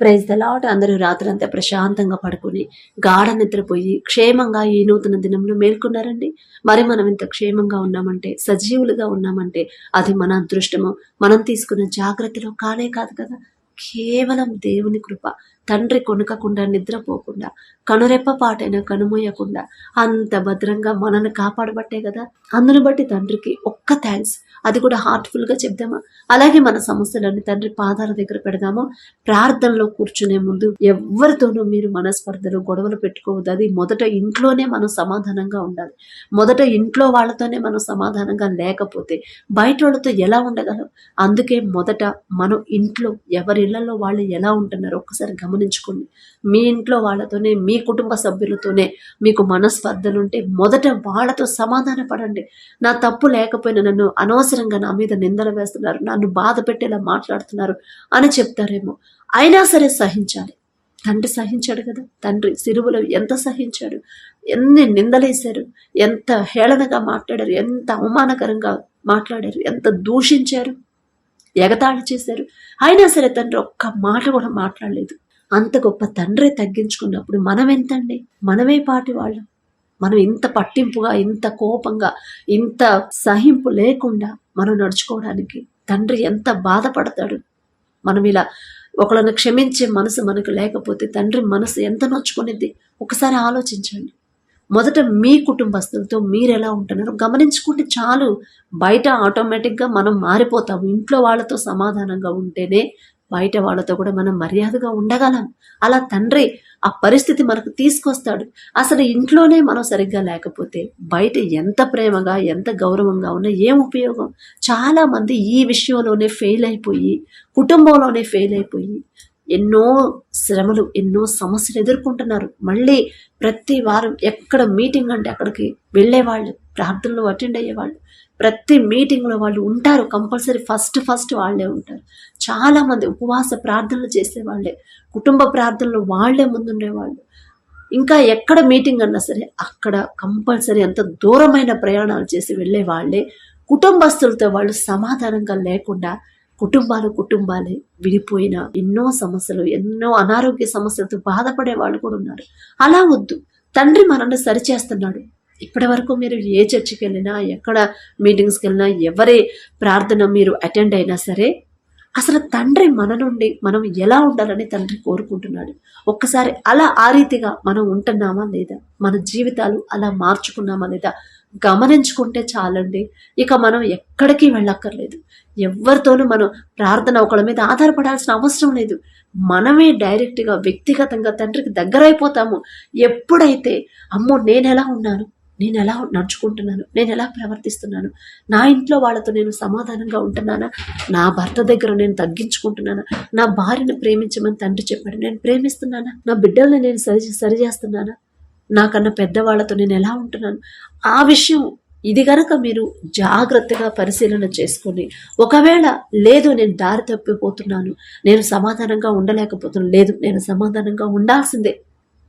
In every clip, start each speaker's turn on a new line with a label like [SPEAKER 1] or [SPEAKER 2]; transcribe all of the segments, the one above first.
[SPEAKER 1] Praise the అందరూ రాత్రంతా ప్రశాంతంగా పడుకుని గాఢ నిద్రపోయి క్షేమంగా ఈ నూతన దినంలో మేల్కొన్నారండి. మరి మనం ఇంత క్షేమంగా ఉన్నామంటే సజీవులుగా ఉన్నామంటే అది మన అదృష్టము మనం తీసుకున్న జాగ్రత్తలో కానే కాదు కదా. కేవలం దేవుని కృప తండ్రి కొనకకుండా నిద్రపోకుండా కనురెప్ప పాటైనా కనుమోయకుండా అంత భద్రంగా మనల్ని కాపాడబట్టే కదా? అందును బట్టి తండ్రికి ఒక్క థ్యాంక్స్ అది కూడా హార్ట్ఫుల్గా చెప్దామా? అలాగే మన సమస్యలన్నీ తండ్రి పాదాల దగ్గర పెడదాము? ప్రార్థనలో కూర్చునే ముందు ఎవరితోనూ మీరు మనస్పర్ధలు గొడవలు పెట్టుకోవద్దు. అది మొదట ఇంట్లోనే మనం సమాధానంగా ఉండాలి. మొదట ఇంట్లో వాళ్ళతోనే మనం సమాధానంగా లేకపోతే బయట వాళ్ళతో ఎలా ఉండగలం? అందుకే మొదట మనం ఇంట్లో ఎవరి ఇళ్ళలో వాళ్ళు ఎలా ఉంటున్నారో ఒక్కసారి గమనించుకోండి. మీ ఇంట్లో వాళ్ళతోనే మీ కుటుంబ సభ్యులతోనే మీకు మనస్పర్ధలు ఉంటే మొదట వాళ్ళతో సమాధాన పడండి నా తప్పు లేకపోయినా నన్ను అనవసరంగా నా మీద నిందలు వేస్తున్నారు నన్ను బాధ పెట్టేలా మాట్లాడుతున్నారు అని చెప్తారేమో. అయినా సరే సహించాలి. తండ్రి సహించాడు కదా. తండ్రి సిరువులో ఎంత సహించాడు? ఎన్ని నిందలేశారు? ఎంత హేళనగా మాట్లాడారు? ఎంత అవమానకరంగా మాట్లాడారు? ఎంత దూషించారు? ఎగతాళి చేశారు? అయినా సరే తండ్రి ఒక్క మాట కూడా మాట్లాడలేదు. అంత గొప్ప తండ్రి తగ్గించుకున్నప్పుడు మనం ఎంతండి? మనమే పాటి వాళ్ళం మనం ఇంత పట్టింపుగా ఇంత కోపంగా ఇంత సహింపు లేకుండా మనం నడుచుకోవడానికి తండ్రి ఎంత బాధపడతాడు. మనం ఇలా ఒకళ్ళని క్షమించే మనసు మనకు లేకపోతే తండ్రి మనసు ఎంత నొచ్చుకునేది ఒకసారి ఆలోచించండి. మొదట మీ కుటుంబస్తులతో మీరు ఎలా ఉంటున్నారో గమనించుకుంటే చాలు బయట ఆటోమేటిక్గా మనం మారిపోతాము. ఇంట్లో వాళ్ళతో సమాధానంగా ఉంటేనే బయట వాళ్ళతో కూడా మనం మర్యాదగా ఉండగలం. అలా తండ్రి ఆ పరిస్థితి మనకు తీసుకొస్తాడు. అసలు ఇంట్లోనే మనం సరిగ్గా లేకపోతే బయట ఎంత ప్రేమగా ఎంత గౌరవంగా ఉన్నా ఏం ఉపయోగం? చాలా మంది ఈ విషయంలోనే ఫెయిల్ అయిపోయి కుటుంబంలోనే ఫెయిల్ అయిపోయి ఎన్నో శ్రమలు ఎన్నో సమస్యలు ఎదుర్కొంటున్నారు. మళ్ళీ ప్రతి వారం ఎక్కడ మీటింగ్ అంటే అక్కడికి వెళ్ళేవాళ్ళు ప్రార్థనలు అటెండ్ అయ్యేవాళ్ళు. ప్రతి మీటింగ్లో వాళ్ళు ఉంటారు కంపల్సరీ ఫస్ట్ ఫస్ట్ వాళ్ళే ఉంటారు. చాలామంది ఉపవాస ప్రార్థనలు చేసే వాళ్ళే కుటుంబ ప్రార్థనలు వాళ్ళే ముందుండేవాళ్ళు. ఇంకా ఎక్కడ మీటింగ్ అన్నా సరే అక్కడ కంపల్సరీ ఎంత దూరమైన ప్రయాణాలు చేసి వెళ్ళే వాళ్ళే. కుటుంబస్తులతో వాళ్ళు సమాధానంగా లేకుండా కుటుంబాలు కుటుంబాలే విడిపోయిన ఎన్నో సమస్యలు ఎన్నో అనారోగ్య సమస్యలతో బాధపడే వాళ్ళు కూడా ఉన్నారు. అలా వద్దు. తండ్రి మనల్ని సరిచేస్తున్నాడు. ఇప్పటి వరకు మీరు ఏ చర్చికి వెళ్ళినా ఎక్కడ మీటింగ్స్కి వెళ్ళినా ఎవరి ప్రార్థన మీరు అటెండ్ అయినా సరే అసలు తండ్రి మన నుండి మనం ఎలా ఉండాలని తండ్రి కోరుకుంటున్నాడు. ఒక్కసారి అలా ఆ రీతిగా మనం ఉంటున్నామా లేదా? మన జీవితాలు అలా మార్చుకున్నామా లేదా? గమనించుకుంటే చాలండి. ఇక మనం ఎక్కడికి వెళ్ళక్కర్లేదు. ఎవరితోనూ మనం ప్రార్థన ఒకళ్ళ మీద ఆధారపడాల్సిన అవసరం లేదు. మనమే డైరెక్ట్గా వ్యక్తిగతంగా తండ్రికి దగ్గరైపోతాము. ఎప్పుడైతే అమ్మో నేను ఎలా ఉన్నాను? నేను ఎలా నడుచుకుంటున్నాను? నేను ఎలా ప్రవర్తిస్తున్నాను? నా ఇంట్లో వాళ్ళతో నేను సమాధానంగా ఉంటున్నానా? నా భర్త దగ్గర నేను తగ్గించుకుంటున్నానా? నా భార్యను ప్రేమించమని తండ్రి చెప్పాడు. నేను ప్రేమిస్తున్నానా? నా బిడ్డల్ని నేను సరి సరి చేస్తున్నానా నాకన్నా పెద్దవాళ్ళతో నేను ఎలా ఉంటున్నాను? ఆ విషయం ఇది గనక మీరు జాగ్రత్తగా పరిశీలన చేసుకొని ఒకవేళ లేదు నేను దారి తప్పిపోతున్నాను నేను సమాధానంగా ఉండలేకపోతున్నాను లేదు నేను సమాధానంగా ఉండాల్సిందే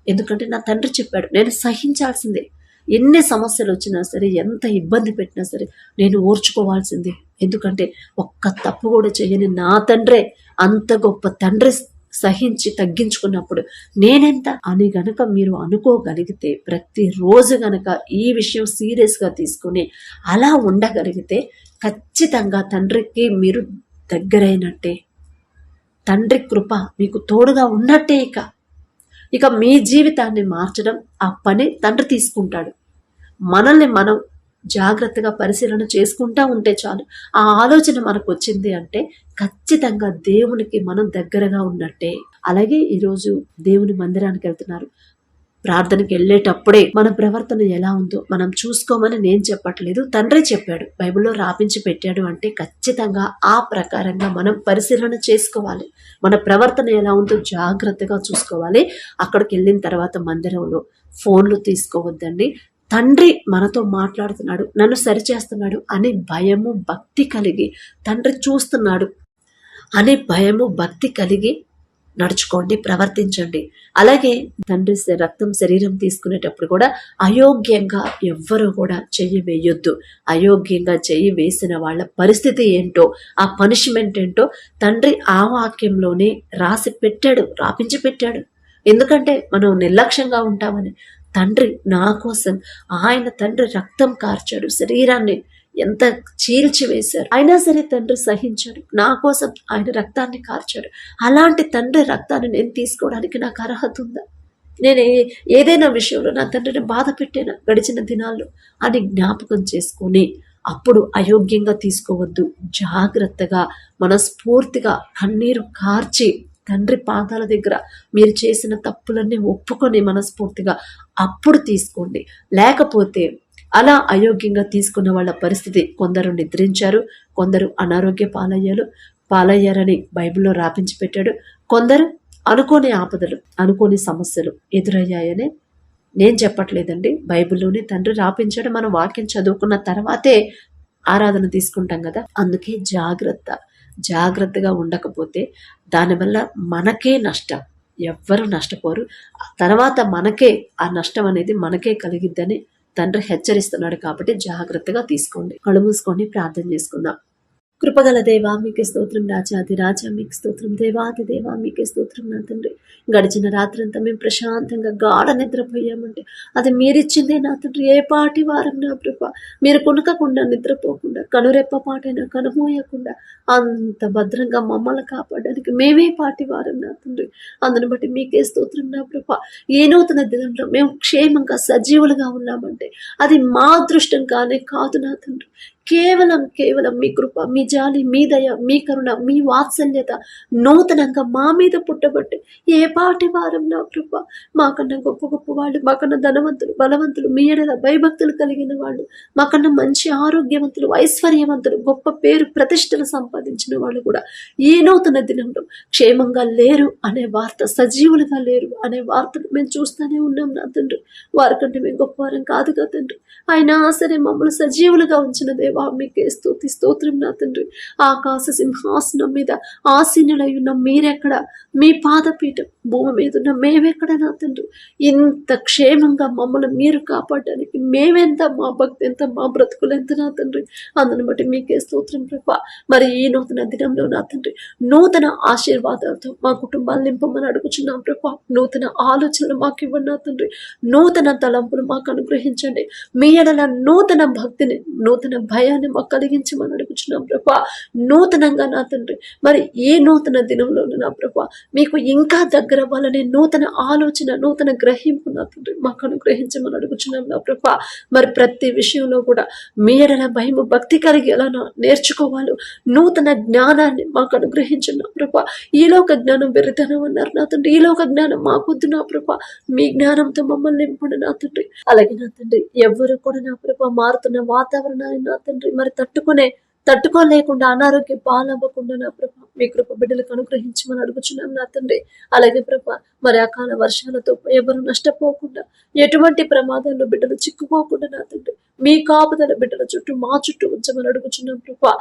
[SPEAKER 1] ఎందుకంటే నా తండ్రి చెప్పాడు నేను సహించాల్సిందే. ఎన్ని సమస్యలు వచ్చినా సరే ఎంత ఇబ్బంది పెట్టినా సరే నేను ఓర్చుకోవాల్సిందే. ఎందుకంటే ఒక్క తప్పు కూడా చేయని నా తండ్రే అంత గొప్ప తండ్రి సహించి తగ్గించుకున్నప్పుడు నేనెంత? అని గనక మీరు అనుకోగలిగితే ప్రతిరోజు గనక ఈ విషయం సీరియస్గా తీసుకుని అలా ఉండగలిగితే ఖచ్చితంగా తండ్రికి మీరు దగ్గరైనట్టే. తండ్రి కృప మీకు తోడుగా ఉన్నట్టే ఇక. ఇక మీ జీవితాన్ని మార్చడం ఆ పని తండ్రి తీసుకుంటాడు. మనల్ని మనం జాగ్రత్తగా పరిశీలన చేసుకుంటా ఉంటే చాలు. ఆ ఆలోచన మనకు వచ్చింది అంటే ఖచ్చితంగా దేవునికి మనం దగ్గరగా ఉన్నట్టే. అలాగే ఈరోజు దేవుని మందిరానికి వెళ్తున్నారు. ప్రార్థనకి వెళ్ళేటప్పుడే మన ప్రవర్తన ఎలా ఉందో మనం చూసుకోమని నేను చెప్పట్లేదు. తండ్రి చెప్పాడు. బైబిల్లో రాపించి పెట్టాడు అంటే ఖచ్చితంగా ఆ ప్రకారంగా మనం పరిశీలన చేసుకోవాలి. మన ప్రవర్తన ఎలా ఉందో జాగ్రత్తగా చూసుకోవాలి. అక్కడికి వెళ్ళిన తర్వాత మందిరంలో ఫోన్లు తీసుకోవద్దండి. తండ్రి మనతో మాట్లాడుతున్నాడు నన్ను సరిచేస్తున్నాడు అనే భయము భక్తి కలిగి తండ్రి చూస్తున్నాడు అనే భయము భక్తి కలిగి నడుచుకోండి ప్రవర్తించండి. అలాగే తండ్రి రక్తం శరీరం తీసుకునేటప్పుడు కూడా అయోగ్యంగా ఎవ్వరూ కూడా చెయ్యి వేయొద్దు. అయోగ్యంగా చెయ్యి వేసిన వాళ్ళ పరిస్థితి ఏంటో ఆ పనిష్మెంట్ ఏంటో తండ్రి ఆ వాక్యంలోనే రాసి పెట్టాడు రాపించి పెట్టాడు. ఎందుకంటే మనం నిర్లక్ష్యంగా ఉంటామని. తండ్రి నా కోసం ఆయన తండ్రి రక్తం కార్చాడు శరీరాన్ని. ఎంత చీల్చి వేశారు. అయినా సరే తండ్రి సహించాడు. నా కోసం ఆయన రక్తాన్ని కార్చాడు. అలాంటి తండ్రి రక్తాన్ని నేను తీసుకోవడానికి నాకు అర్హత ఉందా? నేను ఏ- ఏదైనా విషయంలో నా తండ్రిని బాధ పెట్టాను? గడిచిన దినాల్లో అని జ్ఞాపకం చేసుకొని అప్పుడు అయోగ్యంగా తీసుకోవద్దు. జాగ్రత్తగా మనస్ఫూర్తిగా కన్నీరు కార్చి తండ్రి పాదాల దగ్గర మీరు చేసిన తప్పులన్నీ ఒప్పుకొని మనస్ఫూర్తిగా అప్పుడు తీసుకోండి. లేకపోతే అలా అయోగ్యంగా తీసుకున్న వాళ్ళ పరిస్థితి కొందరు నిద్రించారు కొందరు అనారోగ్య పాలయ్యారు. పాలయ్యారని బైబిల్లో రాపించి పెట్టాడు. కొందరు అనుకోని ఆపదలు అనుకోని సమస్యలు ఎదురయ్యాయని నేను చెప్పట్లేదండి. బైబిల్లోనే తండ్రి రాపించాడు మనం వాక్యం చదువుకున్న తర్వాతే ఆరాధన తీసుకుంటాం కదా. అందుకే జాగ్రత్త జాగ్రత్తగా ఉండకపోతే దానివల్ల మనకే నష్టం. ఎవ్వరు నష్టపోరు. తర్వాత మనకే ఆ నష్టం అనేది మనకే కలిగిద్దని తండ్రి హెచ్చరిస్తున్నాడు కాబట్టి జాగ్రత్తగా తీసుకోండి. కళ్ళు మూసుకొని ప్రార్థన చేసుకుందాం. కృపగల దేవా మీకే స్తోత్రం రాజాది రాజా మీకు స్తోత్రం దేవాది దేవా మీకే స్తోత్రం నా తండ్రి. గడిచిన రాత్రంతా మేము ప్రశాంతంగా గాఢ నిద్రపోయామంటే అది మీరిచ్చిందే నా తండ్రి. ఏ పాటి వారం నా కృప మీరు కొనుకకుండా నిద్రపోకుండా కనురెప్ప పాటైనా కనుమోయకుండా అంత భద్రంగా మమ్మల్ని కాపాడడానికి మేమే పాటి వారం నా తండ్రి. అందుని బట్టి మీకే స్తోత్రం నా కృప ఏ నూతన దినంలో మేము క్షేమంగా సజీవులుగా ఉన్నామంటే అది మా అదృష్టం కానే కాదు నా తండ్రి. కేవలం కేవలం మీ కృప మీ జాలి మీ దయ మీ కరుణ మీ వాత్సల్యత నూతనంగా మా మీద పుట్టబట్టి. ఏ పాటి వారం నా కృప? మాకన్నా గొప్ప గొప్ప వాళ్ళు మాకన్నా ధనవంతులు బలవంతులు మీ ఎడల భయభక్తులు కలిగిన వాళ్ళు మాకన్నా మంచి ఆరోగ్యవంతులు ఐశ్వర్యవంతులు గొప్ప పేరు ప్రతిష్టలు సంపాదించిన వాళ్ళు కూడా ఈ నూతన దినంలో క్షేమంగా లేరు అనే వార్త సజీవులుగా లేరు అనే వార్తను మేము చూస్తూనే ఉన్నాం నా తండ్రి. వారికంటే మేము గొప్పవారం కాదుగా తండ్రి. అయినా సరే మమ్మల్ని సజీవులుగా ఉంచిన దేవుడు దేవా మీకే స్తోతి స్తోత్రం నా తండ్రి ఆకాశ సింహాసనం మీద ఆసీనులై ఉన్న మీరెక్కడ మీ పాదపీఠం భూమి మీద ఉన్న మేమెక్కడ నా తండ్రి ఇంత క్షేమంగా మమ్మల్ని మీరు కాపాడడానికి మేమెంత మా భక్తి ఎంత మా బ్రతుకులు ఎంత నా తండ్రి అందుని బట్టి మీకే స్తోత్రం ప్రభా మరి ఈ నూతన దినంలో నా తండ్రి నూతన ఆశీర్వాదాలతో మా కుటుంబాలు నింపమని అడుగుచున్నాం ప్రభా నూతన ఆలోచనలు మాకు ఇవ్వండి నా తండ్రి నూతన తలంపులు మాకు అనుగ్రహించండి మీ ఎడల నూతన భక్తిని నూతన భయాన్ని మాకు మనం అడుగుచున్నాం ప్రభా. నూతనంగా నా తండ్రి మరి ఏ నూతన దినంలో నా ప్రభా మీకు ఇంకా దగ్గర వాళ్ళని నూతన ఆలోచన నూతన గ్రహింపు నా తండ్రి మాకు అనుగ్రహించమని అడుగుచున్నాం నా ప్రభా. మరి ప్రతి విషయంలో కూడా మీ ఎడల భయము భక్తి కలిగి ఎలా నా- నేర్చుకోవాలో నూతన జ్ఞానాన్ని మాకు అనుగ్రహించిన నా ప్రభా. ఈలోక జ్ఞానం వెరితనం అన్నారు నా తండ్రి ఈలోక జ్ఞానం మాకొద్దు నా ప్రభా. మీ జ్ఞానంతో మమ్మల్ని నింపండి నా తండ్రి. అలాగే నా తండ్రి ఎవ్వరు కూడా నా ప్రభా మారుతున్న వాతావరణాన్ని నా తండ్రి మరి తట్టుకునే తట్టుకోలేకుండా అనారోగ్య పాలవ్వకుండా నా ప్రభ మీ కృప బిడ్డలకు అనుగ్రహించమని అడుగుచున్నాం నా తండ్రి. అలాగే ప్రభ మరి అకాల వర్షాలతో ఎవరు నష్టపోకుండా ఎటువంటి ప్రమాదాల్లో బిడ్డలు చిక్కుకోకుండా నా తండ్రి మీ కాపుదల బిడ్డల చుట్టూ మా చుట్టూ ఉంచమని అడుగుచున్నాం ప్రభ.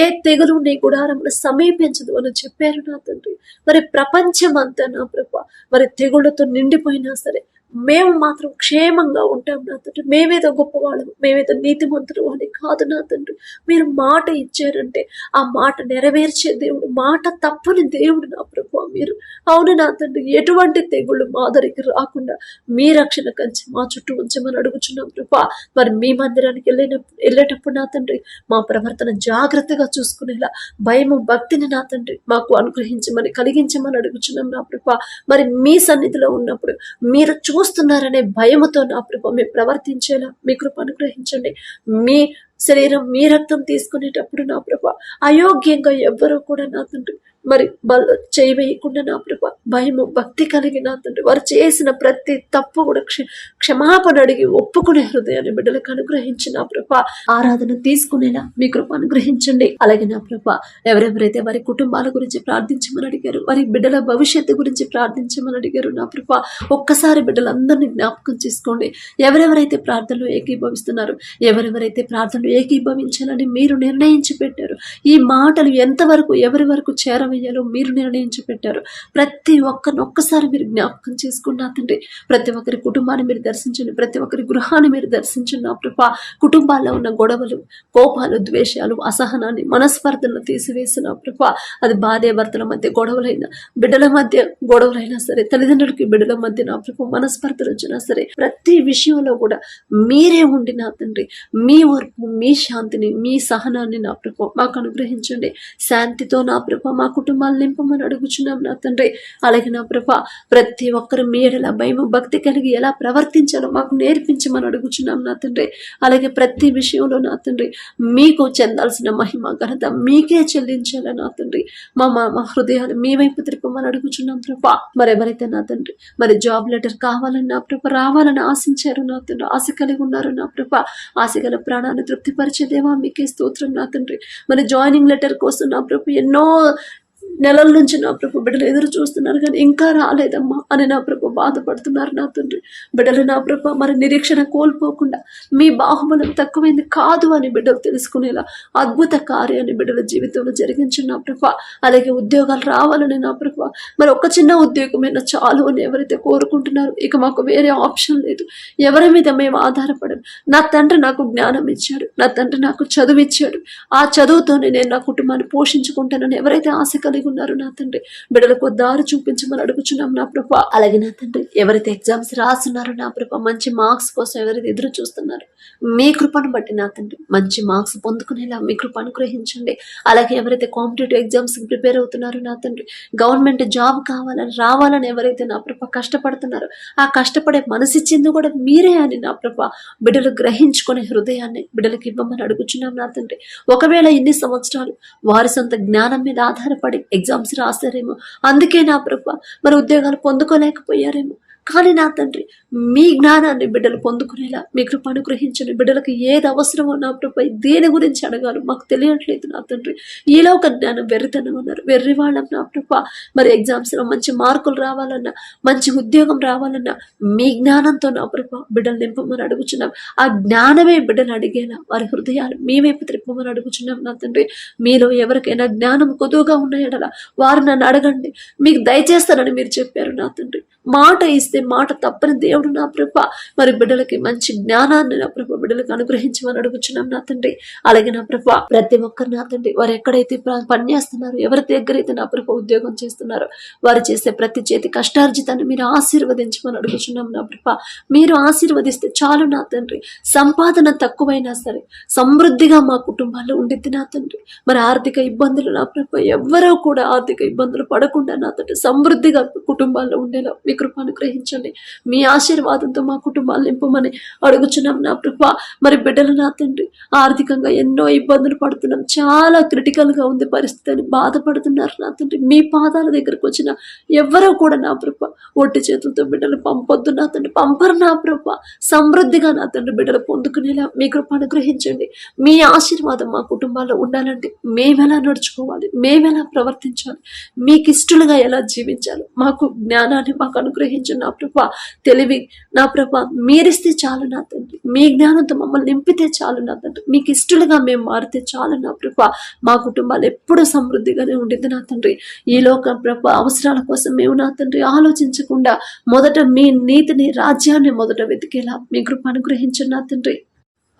[SPEAKER 1] ఏ తెగులు నీ గుడారంలో సమీపించదు అని చెప్పారు నా తండ్రి. మరి ప్రపంచం అంతా నా ప్రభ మరి తెగుళ్ళతో నిండిపోయినా సరే మేము మాత్రం క్షేమంగా ఉంటాం నా తండ్రి. మేమేదో గొప్పవాళ్ళం మేమేదో నీతిమంతులు అని కాదు నా తండ్రి. మీరు మాట ఇచ్చారంటే ఆ మాట నెరవేర్చే దేవుడు మాట తప్పని దేవుడు నా ప్రభు మీరు. అవును నా తండ్రి ఎటువంటి తెగుళ్ళు మా దగ్గరికి రాకుండా మీ రక్షణ కంచి మా చుట్టూ ఉంచమని అడుగుచున్నాం ప్రభా మరి మీ మందిరానికి వెళ్ళినప్పుడు వెళ్ళేటప్పుడు నా తండ్రి మా ప్రవర్తన జాగ్రత్తగా చూసుకునేలా భయము భక్తిని నా తండ్రి మాకు అనుగ్రహించమని కలిగించమని అడుగుచున్నాం నా ప్రభా మరి మీ సన్నిధిలో ఉన్నప్పుడు మీరు చూ చూస్తున్నారనే భయముతో నా ప్రభా మేము ప్రవర్తించేలా మీ కృప అనుగ్రహించండి. మీ శరీరం మీ రక్తం తీసుకునేటప్పుడు నా ప్రభ అయోగ్యంగా ఎవ్వరూ కూడా నా తండ్రి మరి బల చేయవేయకుండా నా ప్రభ భయము భక్తి కలిగిన తండ్రి. వారు చేసిన ప్రతి తప్పు కూడా క్ష క్షమాపణ అడిగి ఒప్పుకునే హృదయాన్ని బిడ్డలకు అనుగ్రహించి నా ప్రభ ఆరాధన తీసుకునేలా మీ కృప అనుగ్రహించండి. అలాగే నా ప్రభ ఎవరెవరైతే వారి కుటుంబాల గురించి ప్రార్థించమని అడిగారు వారి బిడ్డల భవిష్యత్తు గురించి ప్రార్థించమని అడిగారు నా ప్రభ ఒక్కసారి బిడ్డలందరినీ జ్ఞాపకం చేసుకోండి. ఎవరెవరైతే ప్రార్థనలు ఏకీభవిస్తున్నారు ఎవరెవరైతే ప్రార్థనలు ఏకీభవించాలని మీరు నిర్ణయించి పెట్టారు ఈ మాటలు ఎంతవరకు ఎవరి వరకు చేరవే ఏమయ్యాలో మీరు నిర్ణయించి పెట్టారు. ప్రతి ఒక్కరిని ఒక్కసారి మీరు జ్ఞాపకం చేసుకున్న తండ్రి ప్రతి ఒక్కరి కుటుంబాన్ని మీరు దర్శించండి ప్రతి ఒక్కరి గృహాన్ని మీరు దర్శించండి నా ప్రభ. కుటుంబాల్లో ఉన్న గొడవలు కోపాలు ద్వేషాలు అసహనాన్ని మనస్పర్ధలను తీసివేసిన ప్రభ. అది భార్య భర్తల మధ్య గొడవలైన బిడ్డల మధ్య గొడవలైనా సరే తల్లిదండ్రులకి బిడ్డల మధ్య నా ప్రభు మనస్పర్ధలు వచ్చినా సరే ప్రతి విషయంలో కూడా మీరే ఉండి నా తండ్రి మీ ఓర్పు మీ శాంతిని మీ సహనాన్ని నా ప్రభు మాకు అనుగ్రహించండి. శాంతితో నా ప్రభ మాకు కుటుంబాలు నింపమని అడుగుచున్నాం నా తండ్రి. అలాగే నా ప్రభ ప్రతి ఒక్కరు మీ ఎడల భయం భక్తి కలిగి ఎలా ప్రవర్తించాలో మాకు నేర్పించమని అడుగుచున్నాం నా తండ్రి. అలాగే ప్రతి విషయంలో నా తండ్రి మీకు చెందాల్సిన మహిమ ఘనత మీకే చెల్లించాలి నా తండ్రి. మా మా హృదయాలు మీ వైపు తిరపమని అడుగుచున్నాం ప్రభా. మరెవరైతే నా తండ్రి మరి జాబ్ లెటర్ కావాలని నా ప్రభ రావాలని ఆశించారు నా తండ్రి ఆశ కలిగి ఉన్నారు నా ప్రభ. ఆశ గల ప్రాణాన్ని తృప్తిపరిచే దేవా మీకే స్తోత్రం నా తండ్రి. మరి జాయినింగ్ లెటర్ కోసం నా ప్రభు ఎన్నో నెలల నుంచి నా ప్రభు బిడ్డలు ఎదురు చూస్తున్నారు కానీ ఇంకా రాలేదమ్మా అని నా ప్రభు బాధపడుతున్నారు నా తండ్రి. బిడ్డలు నా ప్రభు మరి నిరీక్షణ కోల్పోకుండా మీ బాహుబలం తక్కువైంది కాదు అని బిడ్డలు తెలుసుకునేలా అద్భుత కార్యాన్ని బిడ్డల జీవితంలో జరిగించిన నా ప్రభ. అలాగే ఉద్యోగాలు రావాలని నా ప్రభ. మరి ఒక చిన్న ఉద్యోగమైనా చాలు అని ఎవరైతే కోరుకుంటున్నారు ఇక మాకు వేరే ఆప్షన్ లేదు. ఎవరి మీద మేము ఆధారపడం నా తండ్రి నాకు జ్ఞానం ఇచ్చాడు. నా తండ్రి నాకు చదువు ఇచ్చాడు. ఆ చదువుతోనే నేను నా కుటుంబాన్ని పోషించుకుంటానని ఎవరైతే ఆశ కలిగి ఉన్నారు నా తండ్రి. బిడ్డలకు దారి చూపించమని అడుగుచున్నాం నా ప్రభ. అలాగే నా తండ్రి ఎవరైతే ఎగ్జామ్స్ రాస్తున్నారో నా ప్రభ మంచి మార్క్స్ కోసం ఎవరైతే ఎదురు చూస్తున్నారు మీ కృపను బట్టి నా తండ్రి. మంచి మార్క్స్ పొందుకునేలా మీ కృప అనుగ్రహించండి. అలాగే ఎవరైతే కాంపిటేటివ్ ఎగ్జామ్స్ ప్రిపేర్ అవుతున్నారో నా తండ్రి గవర్నమెంట్ జాబ్ కావాలని రావాలని ఎవరైతే నా ప్రభ కష్టపడుతున్నారో ఆ కష్టపడే మనసిచ్చింది కూడా మీరే అని నా ప్రభ బిడ్డలు గ్రహించుకునే హృదయాన్ని బిడ్డలకు ఇవ్వమని అడుగుచున్నాం నా తండ్రి. ఒకవేళ ఇన్ని సంవత్సరాలు వారి సొంత జ్ఞానం మీద ఆధారపడి ఎగ్జామ్స్ రాస్తారేమో. అందుకే నా ప్రభ మరి ఉద్యోగాలు పొందుకోలేకపోయారేమో. కానీ నా తండ్రి మీ జ్ఞానాన్ని బిడ్డలు పొందుకునేలా మీ కృప అనుగ్రహించండి బిడ్డలకు ఏది అవసరమో నా ప్రభ దేని గురించి అడగాలి మాకు తెలియట్లేదు నా తండ్రి. ఈలో ఒక జ్ఞానం వెర్రితనం ఉన్నారు వెర్రి వాళ్ళం నా ప్రభ మరి ఎగ్జామ్స్లో మంచి మార్కులు రావాలన్నా మంచి ఉద్యోగం రావాలన్నా మీ జ్ఞానంతో నా ప్రభ బిడ్డలు నింపమని అడుగుచున్నాం. ఆ జ్ఞానమే బిడ్డలు అడిగేలా వారి హృదయాలు మీ వైపు త్రిప్పమని అడుగుచున్నాం నా తండ్రి. మీలో ఎవరికైనా జ్ఞానం కొదువుగా ఉన్నాయడలా ఎడల వారు నన్ను అడగండి. మీకు దయచేస్తానని మీరు చెప్పారు నా తండ్రి. మాట ఇస్తే మాట తప్పని దేవుడు నా ప్రభ. మరి బిడ్డలకి మంచి జ్ఞానాన్ని నా ప్రభ బిడ్డలకు అనుగ్రహించమని అడుగుచున్నాం నా తండ్రి. అలాగే నా ప్రభ ప్రతి ఒక్కరు నా తండ్రి వారు ఎక్కడైతే పనిచేస్తున్నారు పని చేస్తున్నారో ఎవరి దగ్గర అయితే నా ప్రభ ఉద్యోగం చేస్తున్నారో వారు చేసే ప్రతి చేతి కష్టార్జితాన్ని మీరు ఆశీర్వదించమని అడుగుచున్నాం నా ప్రభ. మీరు ఆశీర్వదిస్తే చాలు నా తండ్రి. సంపాదన తక్కువైనా సరే సమృద్ధిగా మా కుటుంబాల్లో ఉండిద్ది నా తండ్రి. మరి ఆర్థిక ఇబ్బందులు నా ప్రభ ఎవ్వరూ కూడా ఆర్థిక ఇబ్బందులు పడకుండా నా తండ్రి సమృద్ధిగా కుటుంబాల్లో ఉండేలా మీ కృప అనుగ్రహించండి మీ ఆశీర్వాదంతో మా కుటుంబాలు నింపమని అడుగుచున్నాం నా కృప మరి బిడ్డలు నా తండ్రి ఆర్థికంగా ఎన్నో ఇబ్బందులు పడుతున్నాం. చాలా క్రిటికల్గా ఉంది పరిస్థితి అని బాధపడుతున్నారు నా తండ్రి. మీ పాదాల దగ్గరకు వచ్చిన ఎవరో కూడా నా కృప ఒట్టి చేతులతో బిడ్డలు పంపొద్దు నా తండ్రి. పంపరు నా కృప సమృద్ధిగా నా తండ్రి బిడ్డలు పొందుకునేలా మీ కృప అనుగ్రహించండి మీ ఆశీర్వాదం మా కుటుంబాల్లో ఉండాలంటే మేమెలా నడుచుకోవాలి? మేమెలా ప్రవర్తించాలి? మీకు ఇష్టలుగా ఎలా జీవించాలి? మాకు జ్ఞానాన్ని మాకు అనుగ్రహించండి నా ప్రభ. తెలివి నా ప్రభ మీరిస్తే చాలు నా తండ్రి. మీ జ్ఞానంతో మమ్మల్ని నింపితే చాలు నా తండ్రి. మీకు ఇష్టలుగా మేము మారితే చాలు నా ప్రభ. మా కుటుంబాలు ఎప్పుడూ సమృద్ధిగానే ఉండింది నా తండ్రి. ఈ లోక ప్రభ అవసరాల కోసం మేము నా తండ్రి ఆలోచించకుండా మొదట మీ నీతిని రాజ్యాన్ని మొదట వెతికేలా మీ కృప అనుగ్రహించండి నా తండ్రి.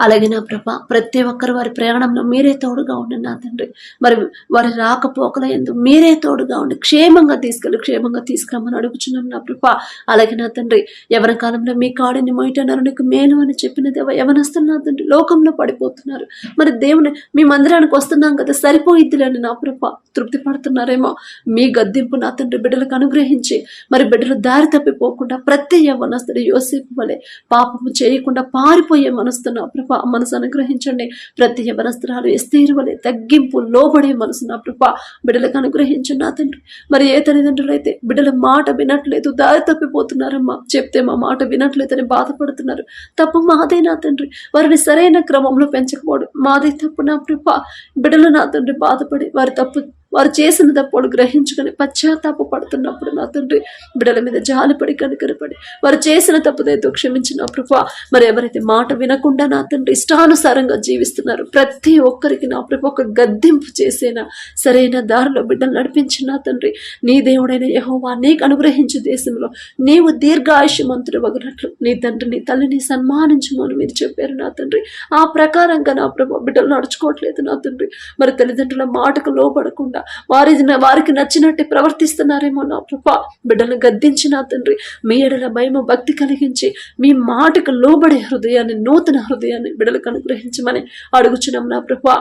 [SPEAKER 1] అలాగే నా ప్రభ ప్రతి ఒక్కరు వారి ప్రయాణంలో మీరే తోడుగా ఉండండి నా తండ్రి. మరి వారి రాకపోకల ఎందు మీరే తోడుగా ఉండి. క్షేమంగా తీసుకెళ్ళి క్షేమంగా తీసుకురమ్మని అడుగుచున్నాను నా ప్రభ. అలాగే నా తండ్రి ఎవరి కాలంలో మీ కాడిని మొయటన్నారు నీకు మేలు అని చెప్పిన దేవ ఎవనస్తులు నా తండ్రి లోకంలో పడిపోతున్నారు. మరి దేవుని మీ మందిరానికి వస్తున్నాం కదా సరిపోయిద్దిలేని నా ప్రభ. తృప్తి పడుతున్నారేమో. మీ గద్దింపు నా తండ్రి బిడ్డలకు అనుగ్రహించి మరి బిడ్డలు దారి తప్పిపోకుండా ప్రతి యవనస్తుడు యోసేపు వలె పాపము చేయకుండా పారిపోయే మనస్తున్నా నా ప్రభ మనసు అనుగ్రహించండి. ప్రతి యవనస్త్రాలు ఎస్తేరువలే తగ్గింపు లోబడే మనసు నా ప్రభ. బిడ్డలకు అనుగ్రహించండి నా తండ్రి. మరి ఏ తల్లిదండ్రులు అయితే బిడ్డల మాట వినట్లేదు దారి తప్పిపోతున్నారమ్మా. చెప్తే మా మాట వినట్లేదని బాధపడుతున్నారు. తప్పు మాదే నా తండ్రి. వారిని సరైన క్రమంలో పెంచకపోవడం మాదే తప్పు నా ప్రభ. బిడ్డలు నా తండ్రి బాధపడి వారి తప్పు వారు చేసిన తప్పుడు గ్రహించుకొని పశ్చాత్తాప పడుతున్నప్పుడు నా తండ్రి బిడ్డల మీద జాలిపడి కనుకరపడి వారు చేసిన తప్పుదైతే క్షమించిన ప్రభా మరి ఎవరైతే మాట వినకుండా నా తండ్రి ఇష్టానుసారంగా జీవిస్తున్నారు ప్రతి ఒక్కరికి నా ప్రభు ఒక గద్దింపు చేసేనా సరైన దారిలో బిడ్డలు నడిపించిన నా తండ్రి నీ దేవుడైన యహోవా నీకు అనుగ్రహించు దేశంలో నీవు దీర్ఘాయుష్యమంతుడు వగినట్లు నీ తండ్రిని తల్లిని సన్మానించమని మీరు చెప్పారు నా తండ్రి. ఆ ప్రకారంగా నా ప్రభు బిడ్డలు నడుచుకోవట్లేదు నా తండ్రి. మరి తల్లిదండ్రుల మాటకు లోపడకుండా వారి వారికి నచ్చినట్టు ప్రవర్తిస్తున్నారేమో నా ప్రభా. బిడ్డలను గద్దించి నా తండ్రి మీ ఎడల భయము భక్తి కలిగించి మీ మాటకు లోబడే హృదయాన్ని నూతన హృదయాన్ని బిడ్డలకు అనుగ్రహించమని అడుగుచున్నాం నా ప్రభా.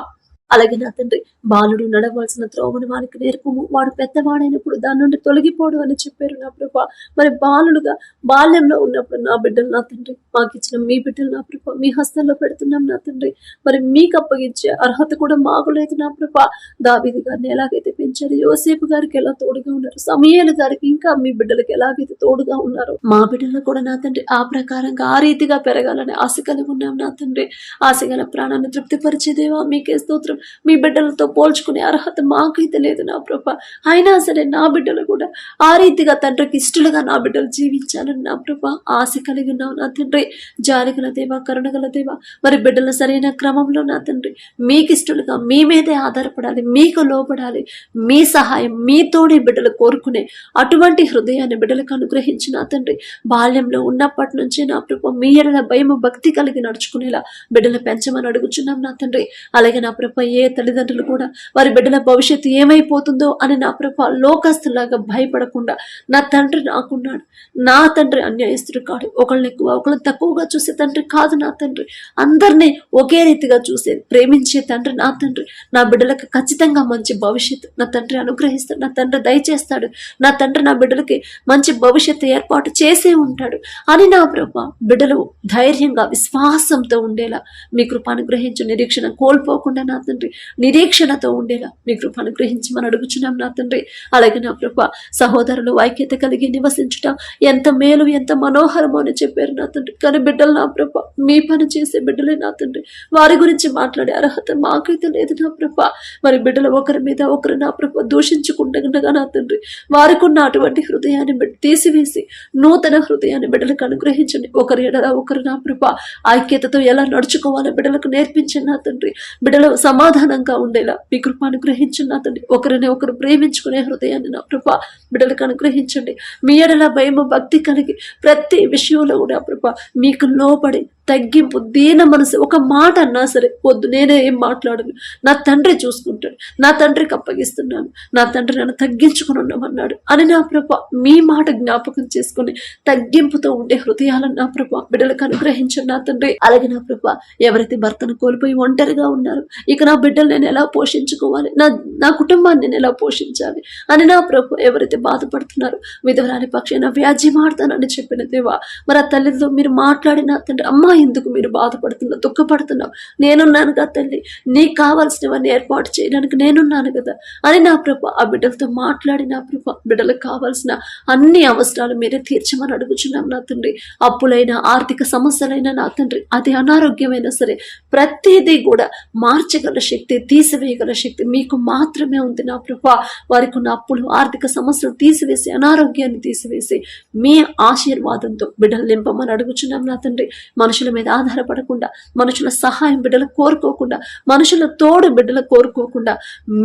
[SPEAKER 1] అలాగే నా తండ్రి బాలుడు నడవలసిన త్రోవను వానికి నేర్పము. వాడు పెద్దవాడైనప్పుడు దాని నుండి తొలగిపోడు అని చెప్పారు నా ప్రభా. మరి బాలుడుగా బాల్యంలో ఉన్నప్పుడు నా బిడ్డలు నా తండ్రి మాకు ఇచ్చిన మీ బిడ్డలు నా ప్రభా. మీ హస్తంలో పెడుతున్నాం నా తండ్రి. మరి మీకు అప్పగించే అర్హత కూడా మాకు లేదు నా ప్రభా. దావిది గారిని ఎలాగైతే పెంచారు యోసేపు గారికి ఎలా తోడుగా ఉన్నారు సమయాల గారికి ఇంకా మీ బిడ్డలకి ఎలాగైతే తోడుగా ఉన్నారు మా బిడ్డలు కూడా నా తండ్రి ఆ ప్రకారంగా ఆ రీతిగా పెరగాలని ఆశ కలిగి ఉన్నాం నా తండ్రి. ఆశ గల ప్రాణాన్ని తృప్తిపరిచేదేవా మీకే స్తోత్రం. మీ బిడ్డలతో పోల్చుకునే అర్హత మాకైతే లేదు నా ప్రభ. అయినా సరే నా బిడ్డలు కూడా ఆ రీతిగా తండ్రికి ఇష్టలుగా నా బిడ్డలు జీవించాలని నా ప్రభ ఆశ కలిగి ఉన్నావు నా తండ్రి. జాలిగల దేవా కరుణగల దేవా మరి బిడ్డలు సరైన క్రమంలో నా తండ్రి. మీకు ఇష్టలుగా మీ మీదే ఆధారపడాలి మీకు లోపడాలి మీ సహాయం మీతోనే బిడ్డలు కోరుకునే అటువంటి హృదయాన్ని బిడ్డలకు అనుగ్రహించి నా తండ్రి. బాల్యంలో ఉన్నప్పటి నుంచే నా ప్రభు మీ ఎడల భయము భక్తి కలిగి నడుచుకునేలా బిడ్డలు పెంచమని అడుగుచున్నాం నా తండ్రి. అలాగే నా ప్రభ ఏ తల్లిదండ్రులు కూడా వారి బిడ్డల భవిష్యత్తు ఏమైపోతుందో అని నా ప్రభ లోకస్తులాగా భయపడకుండా నా తండ్రి నాకున్నాడు. నా తండ్రి అన్యాయస్తుడు కాడు. ఒకళ్ళని ఎక్కువ ఒకళ్ళని తక్కువగా చూసే తండ్రి కాదు నా తండ్రి. అందరినీ ఒకే రీతిగా చూసే ప్రేమించే తండ్రి నా తండ్రి. నా బిడ్డలకు ఖచ్చితంగా మంచి భవిష్యత్తు నా తండ్రి అనుగ్రహిస్తాడు. నా తండ్రి దయచేస్తాడు. నా తండ్రి నా బిడ్డలకి మంచి భవిష్యత్తు ఏర్పాటు చేసే ఉంటాడు అని నా ప్రభ బిడ్డలు ధైర్యంగా విశ్వాసంతో ఉండేలా మీ కృప అనుగ్రహించు నిరీక్షణ కోల్పోకుండా నా తండ్రి నిరీక్షణతో ఉండేలా మీ కృప అనుగ్రహించమని అడుగుచున్నాం నా తండ్రి. అలాగే నా కృప సహోదరులు ఐక్యత కలిగి నివసించటం ఎంత మేలు ఎంత మనోహరమో అని చెప్పారు నా తండ్రి. కానీ బిడ్డలు నా ప్రభ మీ పని చేసే బిడ్డలే నా తండ్రి. వారి గురించి మాట్లాడే అర్హత మాకైతే లేదు నా ప్రభ మరి బిడ్డలు ఒకరి మీద ఒకరు నా ప్రభ దూషించుకుంటుండగా నా తండ్రి. వారికున్న అటువంటి హృదయాన్ని తీసివేసి నూతన హృదయాన్ని బిడ్డలకు అనుగ్రహించండి. ఒకరి ఎడల ఒకరు నా ప్రభ ఐక్యతతో ఎలా నడుచుకోవాలో బిడ్డలకు నేర్పించండి నా తండ్రి. బిడ్డలు సమాధానంగా ఉండేలా మీ కృప అనుగ్రహించండి నా తండ్రి ఒకరిని ఒకరు ప్రేమించుకునే హృదయాన్ని నా కృప బిడ్డలకు అనుగ్రహించండి. మీ ఎడల భయము భక్తి కలిగి ప్రతి విషయంలో కూడా కృప మీకు లోబడి తగ్గింపు దీన మనసు ఒక మాట అన్నా సరే వద్దు నేనే ఏం మాట్లాడను. నా తండ్రి చూసుకుంటాడు. నా తండ్రికి అప్పగిస్తున్నాను. నా తండ్రి నన్ను తగ్గించుకుని ఉన్నామన్నాడు అని నా ప్రభ మీ మాట జ్ఞాపకం చేసుకుని తగ్గింపుతో ఉండే హృదయాలను నా ప్రభ బిడ్డలకు అనుగ్రహించండి నా తండ్రి. అలాగే నా ప్రభ ఎవరైతే భర్తను కోల్పోయి ఒంటరిగా ఉన్నారు ఇక నా బిడ్డలు నేను ఎలా పోషించుకోవాలి? నా నా కుటుంబాన్ని నేను ఎలా పోషించాలి? అని నా ప్రభు ఎవరైతే బాధపడుతున్నారో విధవరాని పక్షైన వ్యాజ్యమాడతానని చెప్పిన దేవా మరి ఆ తల్లితో మీరు మాట్లాడిన తండ్రి అమ్మా ఎందుకు మీరు బాధపడుతున్నారు? దుఃఖపడుతున్నావు? నేనున్నాను కదా తల్లి. నీకు కావాల్సినవన్నీ ఏర్పాటు చేయడానికి నేనున్నాను కదా. అని నా ప్రభ ఆ బిడ్డలతో మాట్లాడి నా ప్రభ బిడ్డలకు కావాల్సిన అన్ని అవసరాలు మీరే తీర్చమని అడుగుచున్నాం నా తండ్రి. అప్పులైన ఆర్థిక సమస్యలైనా నా తండ్రి. అది అనారోగ్యమైనా సరే ప్రతిదీ కూడా మార్చగల శక్తి తీసివేయగల శక్తి మీకు మాత్రమే ఉంది నా ప్రభ. వారికి ఉన్న అప్పులు ఆర్థిక సమస్యలు తీసివేసి అనారోగ్యాన్ని తీసివేసి మీ ఆశీర్వాదంతో బిడ్డలు నింపమని అడుగుచున్నాం నా తండ్రి. మనుషుల మీద ఆధారపడకుండా మనుషుల సహాయం బిడ్డలు కోరుకోకుండా మనుషుల తోడు బిడ్డలు కోరుకోకుండా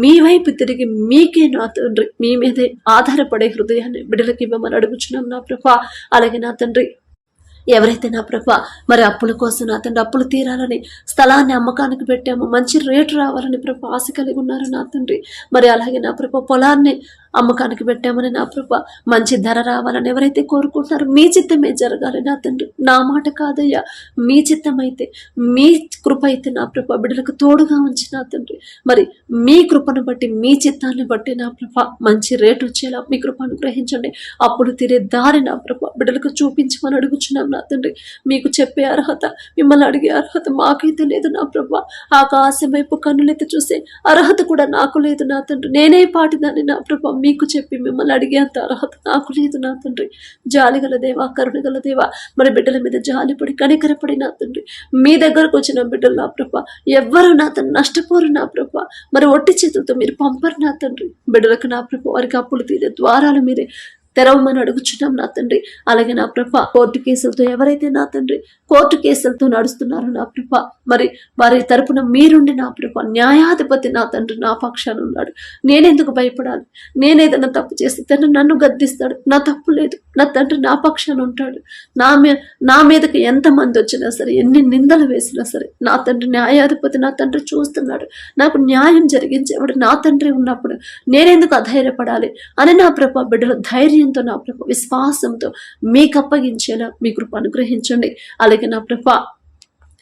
[SPEAKER 1] మీ వైపు తిరిగి మీకే నా తండ్రి మీ మీదే ఆధారపడే హృదయాన్ని బిడ్డలకి ఇవ్వమని అడుగుచున్నాం నా ప్రభ. అలాగే నా తండ్రి ఎవరైతే నా ప్రభ మరి అప్పుల కోసం నా తండ్రి అప్పులు తీరాలని స్థలాన్ని అమ్మకానికి పెట్టాము మంచి రేటు రావాలని ప్రభ ఆశ కలిగి ఉన్నారు నా తండ్రి. మరి అలాగే నా ప్రభ పొలాన్ని అమ్మకానికి పెట్టామని నా ప్రభ. మంచి ధర రావాలని ఎవరైతే కోరుకుంటున్నారో మీ చిత్తమే జరగాలి నా తండ్రి. నా మాట కాదయ్యా. మీ చిత్తమైతే మీ కృప అయితే నా ప్రభ బిడ్డలకు తోడుగా ఉంచి నా తండ్రి. మరి మీ కృపను బట్టి మీ చిత్తాన్ని బట్టి నా ప్రభ మంచి రేటు వచ్చేలా మీ కృప అనుగ్రహించండి. అప్పుడు తీరే దారి నా ప్రభ బిడ్డలకు చూపించమని అడుగుచున్నాం నా తండ్రి. మీకు చెప్పే అర్హత మిమ్మల్ని అడిగే అర్హత మాకైతే లేదు నా ప్రభ. ఆకాశం వైపు కన్నులైతే చూసే అర్హత కూడా నాకు లేదు నా తండ్రి. నేనే పాటిదాన్ని నా ప్రభ. మీకు చెప్పి మిమ్మల్ని అడిగేంత అర్హత నాకు లేదు నా తండ్రి. జాలిగల దేవా కరుణగల దేవా మరి బిడ్డల మీద జాలిపడి కనికరపడి నా తండ్రి. మీ దగ్గరకు వచ్చిన బిడ్డలు నా ప్రభ ఎవ్వరు నా తండ్రి నష్టపోరు నా ప్రభ. మరి ఒట్టి చేతులతో మీరు పంపరు నా తండ్రి. బిడ్డలకు నా ప్రభ వారికి అప్పులు తీరే ద్వారాలు మీరే. తెరవమని అడుగుచున్నాం నా తండ్రి. అలాగే నా ప్రభ కోర్టు కేసులతో ఎవరైతే నా తండ్రి కోర్టు కేసులతో నడుస్తున్నారో నా ప్రభ మరి వారి తరపున మీరుండి నా ప్రభ న్యాయాధిపతి నా తండ్రి నా పక్షాన ఉన్నాడు. నేనెందుకు భయపడాలి? నేనేదైనా తప్పు చేస్తే తండ్రి నన్ను గద్దిస్తాడు. నా తప్పు లేదు. నా తండ్రి నా పక్షాన ఉంటాడు. నా మీ నా మీదకి ఎంతమంది వచ్చినా సరే ఎన్ని నిందలు వేసినా సరే నా తండ్రి న్యాయాధిపతి నా తండ్రి చూస్తున్నాడు. నాకు న్యాయం జరిగించేవాడు నా తండ్రి ఉన్నప్పుడు నేనెందుకు అధైర్యపడాలి? అని నా ప్రభ ధైర్యం ధైర్యంతో నా ప్రభ విశ్వాసంతో మీకు అప్పగించేలా మీ కృప అనుగ్రహించండి. అలాగే నా ప్రభ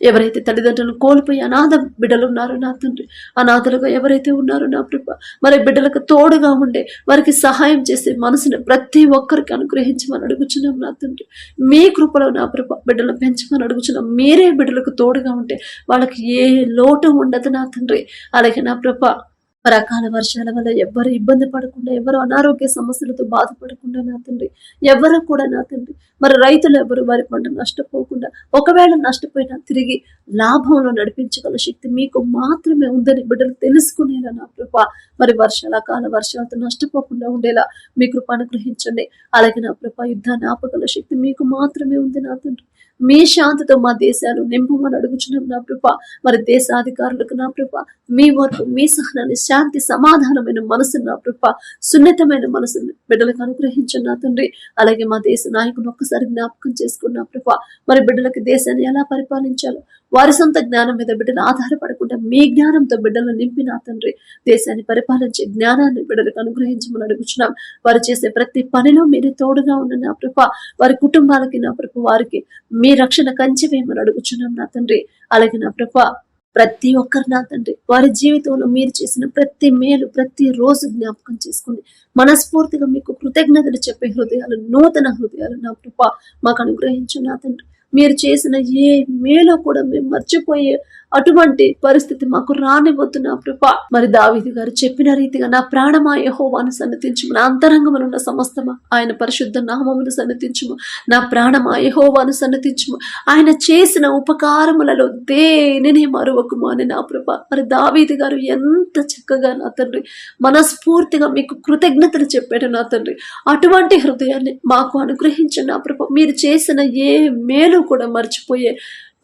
[SPEAKER 1] ఎవరైతే తల్లిదండ్రులను కోల్పోయి అనాథ బిడ్డలు ఉన్నారో నా తండ్రి అనాథలుగా ఎవరైతే ఉన్నారో నా ప్రభ మరి బిడ్డలకు తోడుగా ఉండే వారికి సహాయం చేసే మనసుని ప్రతి ఒక్కరికి అనుగ్రహించమని అడుగుచున్నాం నా తండ్రి. మీ కృపలో నా ప్రభ బిడ్డలను పెంచమని అడుగుచున్నాం. మీరే బిడ్డలకు తోడుగా ఉంటే వాళ్ళకి ఏ లోటు ఉండదు నా తండ్రి. అలాగే నా ప్రభ రకాల వర్షాల వల్ల ఎవ్వరు ఇబ్బంది పడకుండా ఎవరు అనారోగ్య సమస్యలతో బాధపడకుండా నా తండ్రి ఎవరు కూడా నా తండ్రి. మరి రైతులు ఎవరు వారి పంట నష్టపోకుండా ఒకవేళ నష్టపోయినా తిరిగి లాభంలో నడిపించగల శక్తి మీకు మాత్రమే ఉందని బిడ్డలు తెలుసుకునేలా నా కృప మరి వర్షాల కాల వర్షాలతో నష్టపోకుండా ఉండేలా మీ కృప అనుగ్రహించండి అలాగే నా కృప యుద్ధాన్ని ఆపగల శక్తి మీకు మాత్రమే ఉంది నా తండ్రి. మీ శాంతితో మా దేశాలు నింపమని అడుగుచున్నాం నా ప్రభ. మరి దేశాధికారులకు నా ప్రభ. మీ వరకు మీ సహనాన్ని శాంతి సమాధానమైన మనసు నా ప్రభ. సున్నితమైన మనసు బిడ్డలకు అనుగ్రహించండి నా తండ్రి. అలాగే మా దేశ నాయకుని ఒక్కసారి జ్ఞాపకం చేసుకున్న ప్రభ. మరి బిడ్డలకి దేశాన్ని ఎలా పరిపాలించాలో వారి సొంత జ్ఞానం మీద బిడ్డలు ఆధారపడకుండా మీ జ్ఞానంతో బిడ్డలను నింపి నా తండ్రి దేశాన్ని పరిపాలించే జ్ఞానాన్ని బిడ్డలకు అనుగ్రహించమని అడుగుచున్నాం. వారు చేసే ప్రతి పనిలో మీరు తోడుగా ఉన్న నా ప్రభ. వారి కుటుంబాలకి నా ప్రభ వారికి మీ రక్షణ కంచి వేయమని అడుగుచున్నాం నా తండ్రి. అలాగే నా ప్రభ ప్రతి ఒక్కరు నా తండ్రి వారి జీవితంలో మీరు చేసిన ప్రతి మేలు ప్రతి రోజు జ్ఞాపకం చేసుకుని మనస్ఫూర్తిగా మీకు కృతజ్ఞతలు చెప్పే హృదయాలు నూతన హృదయాలు నా కృప మాకు అనుగ్రహించు నా తండ్రి. మీరు చేసిన ఏ మేలో కూడా మేము మర్చిపోయే అటువంటి పరిస్థితి మాకు రానివ్వద్దు నా కృప మరి దావీది గారు చెప్పిన రీతిగా నా ప్రాణమా యహోవాను సన్నతించుము నా అంతరంగములు ఉన్న సమస్తమా ఆయన పరిశుద్ధ నామమును సన్నతించుము నా ప్రాణమా యహోవాను సన్నతించుము ఆయన చేసిన ఉపకారములలో దేనిని మరువకుము అని నా ప్రభ. మరి దావీది గారు ఎంత చక్కగా నా తండ్రి మనస్ఫూర్తిగా మీకు కృతజ్ఞతలు చెప్పాడు నా తండ్రి. అటువంటి హృదయాన్ని మాకు అనుగ్రహించిన నా ప్రభ. మీరు చేసిన ఏ మేలు కూడా మర్చిపోయే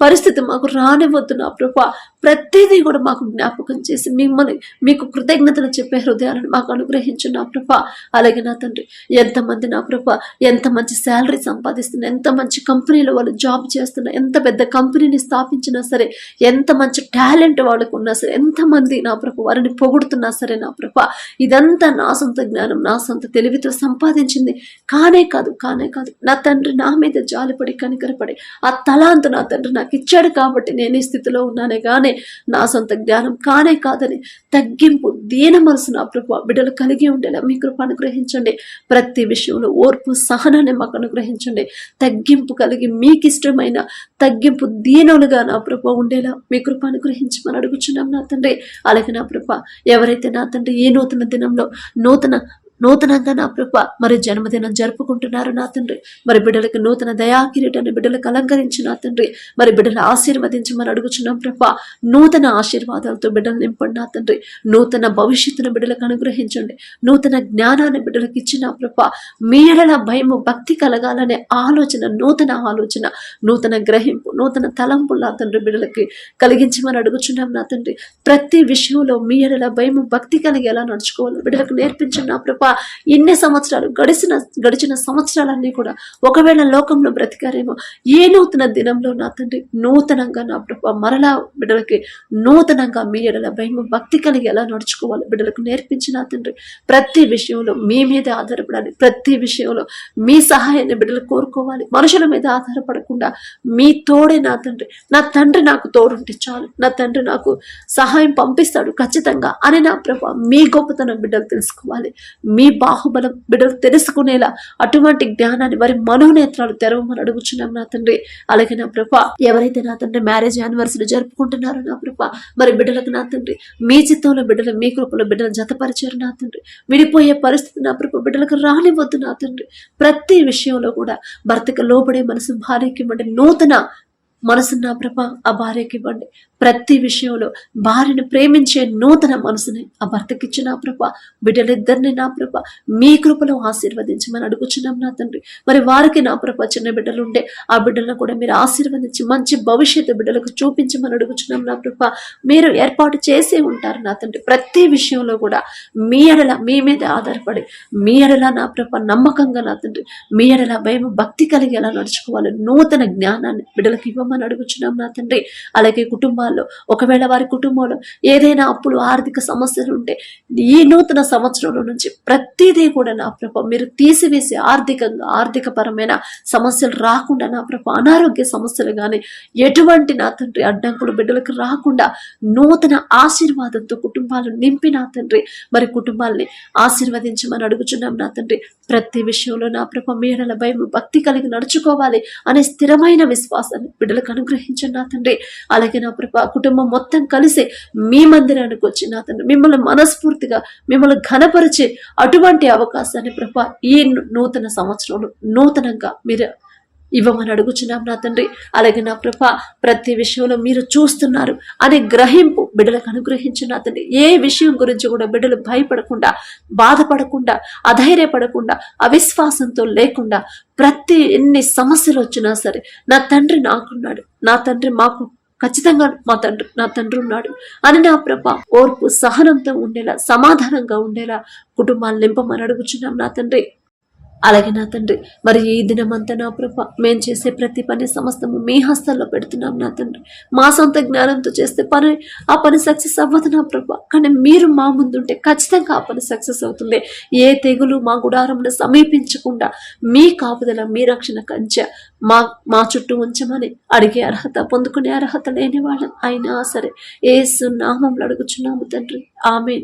[SPEAKER 1] పరిస్థితి మాకు రానివ్వద్దు నా ప్రభ. ప్రతిదీ కూడా మాకు జ్ఞాపకం చేసి మిమ్మల్ని మీకు కృతజ్ఞతలు చెప్పే హృదయాలను మాకు అనుగ్రహించు నా ప్రభ. అలాగే నా తండ్రి ఎంతమంది నా ప్రభ ఎంత మంచి శాలరీ సంపాదిస్తున్న ఎంత మంచి కంపెనీలో వాళ్ళు జాబ్ చేస్తున్న ఎంత పెద్ద కంపెనీని స్థాపించినా సరే ఎంత మంచి టాలెంట్ వాళ్ళకు ఉన్నా సరే ఎంతమంది నా ప్రభు వారిని పొగుడుతున్నా సరే నా ప్రభ. ఇదంతా నా సొంత జ్ఞానం నా సొంత తెలివితో సంపాదించింది. కానే కాదు కానే కాదు. నా తండ్రి నా మీద జాలిపడి కనికరపడి ఆ తలాంతు నా తండ్రి నాకు ఇచ్చాడు కాబట్టి నేను ఈ స్థితిలో ఉన్నానే కానీ నా సొంత జ్ఞానం కానే కాదని తగ్గింపు దీన మనసు నా ప్రభు బిడ్డలు కలిగి ఉండేలా మీ కృప అనుగ్రహించండి. ప్రతి విషయంలో ఓర్పు సహనాన్ని మాకు అనుగ్రహించండి. తగ్గింపు కలిగి మీకు ఇష్టమైన తగ్గింపు దీనులుగా నా ప్రభు ఉండేలా మీ కృప అనుగ్రహించమని అడుగుచున్నాం నా తండ్రి. అలాగే నా ప్రభ ఎవరైతే నా తండ్రి ఈ నూతన దినంలో నూతన నూతనంగా నా ప్రభ మరి జన్మదినం జరుపుకుంటున్నారు నా తండ్రి. మరి బిడ్డలకు నూతన దయా కిరీటాన్ని బిడ్డలకు అలంకరించి నా తండ్రి. మరి బిడ్డలు ఆశీర్వదించమని అడుగుచున్నాం ప్రభ. నూతన ఆశీర్వాదాలతో బిడ్డలు నింపండి నా తండ్రి. నూతన భవిష్యత్తును బిడ్డలకు అనుగ్రహించండి. నూతన జ్ఞానాన్ని బిడ్డలకు ఇచ్చిన ప్రభ. మీ ఎడల భయము భక్తి కలగాలనే ఆలోచన నూతన ఆలోచన నూతన గ్రహింపు నూతన తలంపు నా తండ్రి బిడ్డలకి కలిగించమని అడుగుచున్నాం నా తండ్రి. ప్రతి విషయంలో మీ ఎడల భయము భక్తి కలిగి ఎలా బిడ్డలకు నేర్పించిన నా ప్రభ. ఇన్ని సంవత్సరాలు గడిచిన గడిచిన సంవత్సరాలన్నీ కూడా ఒకవేళ లోకంలో బ్రతికారేమో ఏ నూతన దినంలో నా తండ్రి నూతనంగా నా ప్రభ మరలా బిడ్డలకి నూతనంగా మీ ఎడల భయము భక్తి కలిగి ఎలా నడుచుకోవాలి? బిడ్డలకు నేర్పించిన తండ్రి ప్రతి విషయంలో మీ మీద ఆధారపడాలి. ప్రతి విషయంలో మీ సహాయాన్ని బిడ్డలు కోరుకోవాలి. మనుషుల మీద ఆధారపడకుండా మీ తోడే నా తండ్రి. నా తండ్రి నాకు తోడుంటే చాలు. నా తండ్రి నాకు సహాయం పంపిస్తాడు ఖచ్చితంగా అని నా ప్రభ మీ గొప్పతనం బిడ్డలు తెలుసుకోవాలి. మీ బాహుబలం బిడ్డలు తెలుసుకునేలా అటువంటి జ్ఞానాన్ని వారి మనోనేత్రాలు తెరవమని అడుగుచున్నాం నా తండ్రి. అలాగే నా ప్రభ ఎవరైతే నా తండ్రి మ్యారేజ్ యానివర్సరీ జరుపుకుంటున్నారో నా ప్రభ మరి బిడ్డలకు నా తండ్రి మీ చిత్తంలో బిడ్డలు మీ కృపలో బిడ్డలు జతపరిచారు నా తండ్రి. విడిపోయే పరిస్థితి నా ప్రభ బిడ్డలకు రానివద్దు నా తండ్రి. ప్రతి విషయంలో కూడా భర్తకు లోబడే మనసు భార్యకి ఇవ్వండి నూతన మనసు నా ప్రభ ఆ భార్యకి ఇవ్వండి. ప్రతి విషయంలో భార్యను ప్రేమించే నూతన మనసుని ఆ భర్తకిచ్చి నా ప్రభ బిడ్డలిద్దరిని నా ప్రభ మీ కృపలో ఆశీర్వదించమని అడుగుచున్నాం నా తండ్రి. మరి వారికి నా ప్రభ చిన్న బిడ్డలు ఉండే ఆ బిడ్డలను కూడా మీరు ఆశీర్వదించి మంచి భవిష్యత్తు బిడ్డలకు చూపించమని అడుగుచున్నాం నా ప్రభ. మీరు ఏర్పాటు చేసే ఉంటారు నా తండ్రి. ప్రతి విషయంలో కూడా మీ ఎడల మీ మీద ఆధారపడి మీ ఎడల నా ప్రభ నమ్మకంగా నా తండ్రి మీ ఎడల భయం భక్తి కలిగి ఎలా నడుచుకోవాలి. నూతన జ్ఞానాన్ని బిడ్డలకు ఇవ్వమని అడుగుచున్నాం నా తండ్రి. అలాగే కుటుంబాల్లో ఒకవేళ వారి కుటుంబంలో ఏదైనా అప్పులు ఆర్థిక సమస్యలు ఉంటే ఈ నూతన సంవత్సరంలో నుంచి ప్రతిదీ కూడా నా ప్రభ మీరు తీసివేసి ఆర్థికంగా ఆర్థిక పరమైన సమస్యలు రాకుండా నా ప్రభ అనారోగ్య సమస్యలు కానీ ఎటువంటి నా తండ్రి అడ్డంకులు బిడ్డలకు రాకుండా నూతన ఆశీర్వాదంతో కుటుంబాలు నింపి నా తండ్రి. మరి కుటుంబాల్ని ఆశీర్వదించమని అడుగుచున్నాం నా తండ్రి. ప్రతి విషయంలో నా ప్రభ మీడల భయం భక్తి కలిగి నడుచుకోవాలి అనే స్థిరమైన విశ్వాసాన్ని బిడ్డలకు అనుగ్రహించండి నా తండ్రి. అలాగే నా ప్రభా కుటుంబం మొత్తం కలిసి మీ మందిరానికి వచ్చి నా తండ్రి మిమ్మల్ని మనస్ఫూర్తిగా మిమ్మల్ని ఘనపరిచే అటువంటి అవకాశాన్ని ప్రభా ఈ నూతన సంవత్సరంలో నూతనంగా మీరు ఇవ్వమని అడుగుచున్నాం నా తండ్రి. అలాగే నా ప్రభ ప్రతి విషయంలో మీరు చూస్తున్నారు. అనే గ్రహింపు బిడ్డలకు అనుగ్రహించిన నా తండ్రి. ఏ విషయం గురించి కూడా బిడ్డలు భయపడకుండా బాధపడకుండా అధైర్యపడకుండా అవిశ్వాసంతో లేకుండా ప్రతి ఎన్ని సమస్యలు వచ్చినా సరే నా తండ్రి నాకున్నాడు. నా తండ్రి మాకు ఖచ్చితంగా మా తండ్రి నా తండ్రి ఉన్నాడు. అని నా ప్రభ ఓర్పు సహనంతో ఉండేలా సమాధానంగా ఉండేలా కుటుంబాలు నింపమని అడుగుచున్నాం నా తండ్రి. అలాగే నా తండ్రి మరి ఈ దినమంతా నా ప్రభ మేము చేసే ప్రతి పని సమస్తము మీ హస్తాల్లో పెడుతున్నాం నా తండ్రి. మా సొంత జ్ఞానంతో చేస్తే పని ఆ పని సక్సెస్ అవ్వదు నా ప్రభ. కానీ మీరు మా ముందుంటే ఖచ్చితంగా ఆ పని సక్సెస్ అవుతుంది. ఏ తెగులు మా గుడారంను సమీపించకుండా మీ కాపుదల మీ రక్షణ కంచె మా మా చుట్టూ ఉంచమని అడిగే అర్హత పొందుకునే అర్హత లేని వాళ్ళం. అయినా సరే ఏ సున్నామంలో అడుగుచున్నాము తండ్రి. ఆమె